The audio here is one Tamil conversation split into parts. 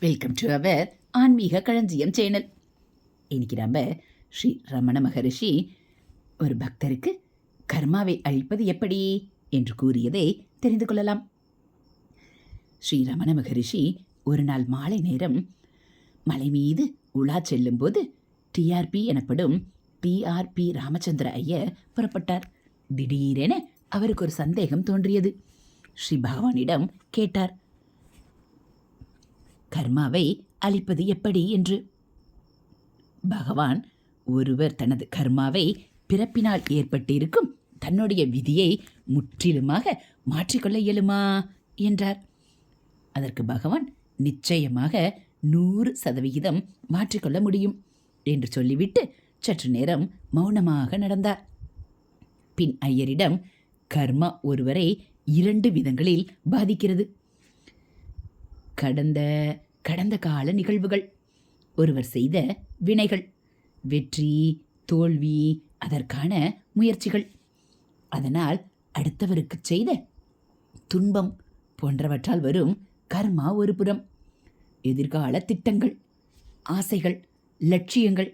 வெல்கம் டு அவர் ஆன்மீக களஞ்சியம் சேனல் இன்னைக்கு நம்ம ஸ்ரீ ரமண மகரிஷி ஒரு பக்தருக்கு கர்மாவை அழிப்பது எப்படி என்று கூறியதை தெரிந்து கொள்ளலாம். ஸ்ரீ ரமண மகரிஷி ஒரு நாள் மாலை நேரம் மலை மீது உலா செல்லும்போது டிஆர்பி எனப்படும் டிஆர்பி ராமச்சந்திர ஐயர் புறப்பட்டார். திடீரென அவருக்கு ஒரு சந்தேகம் தோன்றியது. ஸ்ரீ பகவானிடம் கேட்டார். கர்மாவை அழிப்பது எப்படி என்று? பகவான் ஒருவர் தனது கர்மாவை பிறப்பினால் ஏற்பட்டிருக்கும் தன்னுடைய விதியை முற்றிலுமாக மாற்றிக்கொள்ள இயலுமா? என்றார். அதற்கு பகவான் நிச்சயமாக நூறு சதவிகிதம் மாற்றிக்கொள்ள முடியும் என்று சொல்லிவிட்டு சற்று நேரம் மௌனமாக நடந்தார். பின் ஐயரிடம் கர்மா ஒருவரை இரண்டு விதங்களில் பாதிக்கிறது. கடந்த கடந்த கால நிகழ்வுகள். ஒருவர் செய்த வினைகள் வெற்றி தோல்வி அதற்கான முயற்சிகள். அதனால் அடுத்தவருக்கு செய்த துன்பம் போன்றவற்றால் வரும் கர்மா ஒரு புறம். எதிர்கால திட்டங்கள் ஆசைகள் லட்சியங்கள்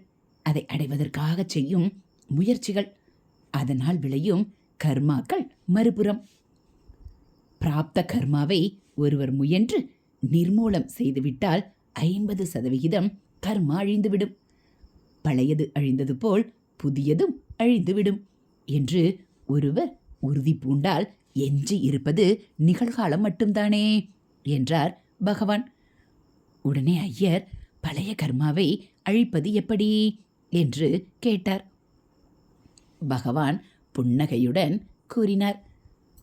அதை அடைவதற்காக செய்யும் முயற்சிகள். அதனால் விளையும் கர்மாக்கள் மறுபுறம். பிராப்த கர்மாவை ஒருவர் முயன்று நிர்மூலம் செய்துவிட்டால் ஐம்பது சதவிகிதம் கர்மா அழிந்துவிடும். பழையது அழிந்தது போல் புதியதும் அழிந்துவிடும் என்று ஒருவர் உறுதி பூண்டால் எஞ்சி இருப்பது நிகழ்காலம் மட்டும்தானே என்றார் பகவான். உடனே ஐயர் பழைய கர்மாவை அழிப்பது எப்படி என்று கேட்டார். பகவான் புன்னகையுடன் கூறினார்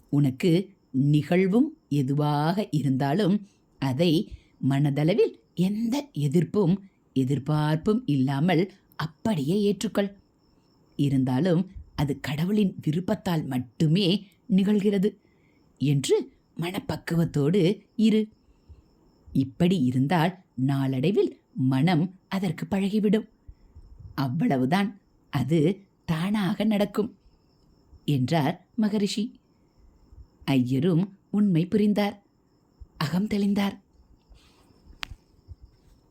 உனக்கு நிகழ்வும் எதுவாக இருந்தாலும் அதை மனதளவில் எந்த எதிர்ப்பும் எதிர்பார்ப்பும் இல்லாமல் அப்படியே ஏற்றுக்கொள். இருந்தாலும் அது கடவுளின் விருப்பத்தால் மட்டுமே நிகழ்கிறது என்று மனப்பக்குவத்தோடு இரு. இப்படி இருந்தால் நாளடைவில் மனம் அதற்கு பழகிவிடும். அவ்வளவுதான் அது தானாக நடக்கும் என்றார் மகரிஷி. ஐயரும் உண்மை புரிந்தார். அகம் தெளிந்தார்.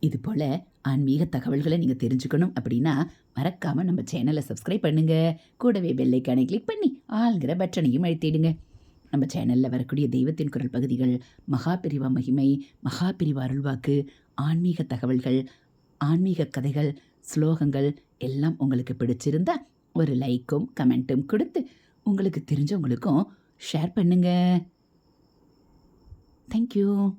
இது போல ஆன்மீக தகவல்களை நீங்கள் தெரிஞ்சுக்கணும் அப்படின்னா மறக்காமல் நம்ம சேனலை சப்ஸ்கிரைப் பண்ணுங்க. கூடவே பெல்லைக்கானை கிளிக் பண்ணி ஆள்கிற பட்டனையும் அழுத்திடுங்க. நம்ம சேனலில் வரக்கூடிய தெய்வத்தின் குரல் பகுதிகள் மகாபிரிவா மகிமை மகாபிரிவா அருள்வாக்கு ஆன்மீக தகவல்கள் ஆன்மீக கதைகள் ஸ்லோகங்கள் எல்லாம் உங்களுக்கு பிடிச்சிருந்தா ஒரு லைக்கும் கமெண்ட்டும் கொடுத்து உங்களுக்கு தெரிஞ்சவங்களுக்கும் ஷேர் பண்ணுங்கள் Thank you.